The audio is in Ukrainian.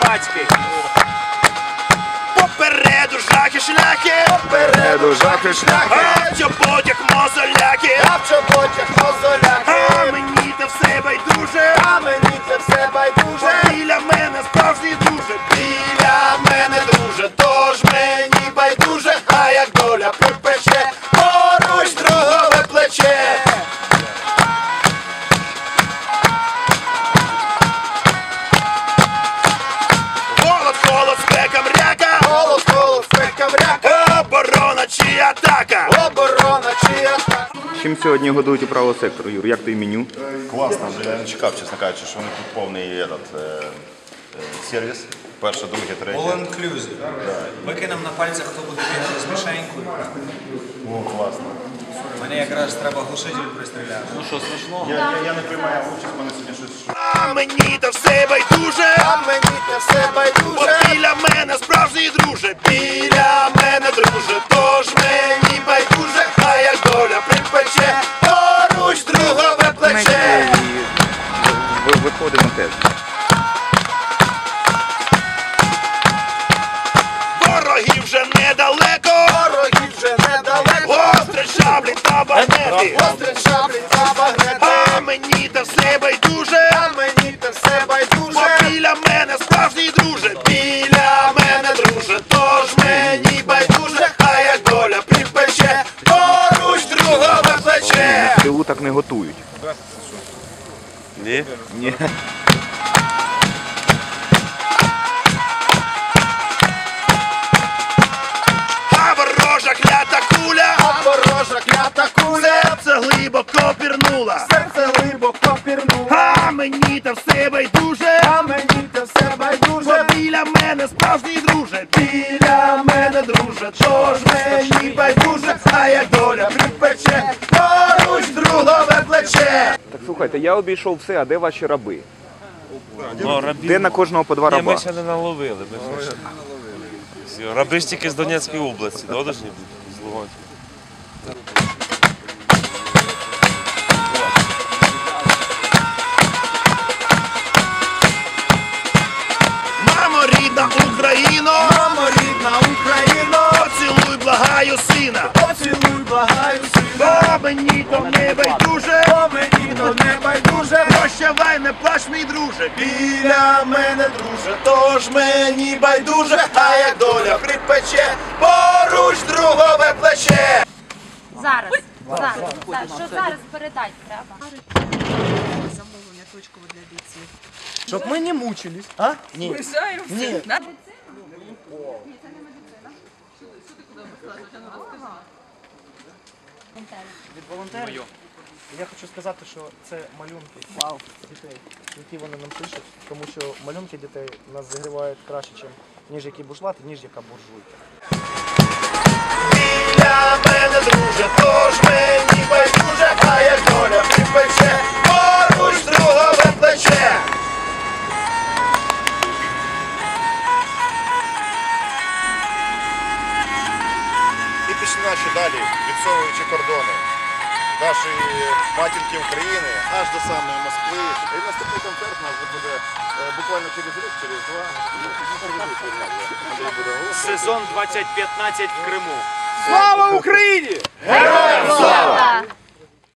Карпатський. Попереду жахи шляхи, попереду жахи шляхи, а чоботях мозоляки, а в чоботях мозоляки. а мені це все байдуже, А мені це все байдуже. Чим сьогодні годують у правого сектору, Юр? Як твій меню? Класно, вже я не чекав, чесно кажучи, що вони тут повний этот, е, е, сервіс. Перше, друге, третє. All inclusive. Викинемо на пальцях, хто буде бігати з мішенькою. О, класно. Мене якраз треба глушитель пристріляти. Ну що, смішно? Я, я, я не приймаю участь, мене сьогодні щось. А мені та все байдуже, А мені це все байдуже. Недалеко, Дороги вже недалеко, гострі шаблі та багнети. гострі шаблі та багнети. А мені та все байдуже, А мені це все бо байдуже. біля мене справжній друже. Біля мене друже, тож мені байдуже, а як доля припече, поруч другове плече. ТУ так не готують. Ні? Ні. Пірнула. серце глибоко пірнуло. А мені та все байдуже, А мені це все бо байдуже. біля мене справжній друже. Біля мене друже, тож мені байдуже, а як доля припече, поруч другове плече. Так слухайте, я обійшов все, а де ваші раби? Ну, рабів... Де на кожного по два Ні, раба? ми ще не наловили. Ми ще... Раби ж тільки з Донецької області, да. З Луганської. Благаю сина. поцілуй, благаю сина. Бо мені то не байдуже, Бо мені то не байдуже, прощавай, не плач, мій друже. біля мене друже, тож мені байдуже, а як доля припече, поруч другове плече. Зараз. Зараз. Так, що зараз передати треба? замовлення точково для бійців. Щоб ми не мучились, а? Ні. Ні. Від волонтерів. Я хочу сказати, що це малюнки Вау. дітей, які вони нам пишуть, тому що малюнки дітей нас зігрівають краще, чим, ніж які бушлати, ніж яка буржуйка. Біля мене друже, тож мені наші далі, відсовуючи кордони. нашої матінки України аж до самої Москви. І наступний концерт у нас буде е, буквально через рік, через два. Ну. Сезон 2015 в Криму. Слава Україні! Героям слава!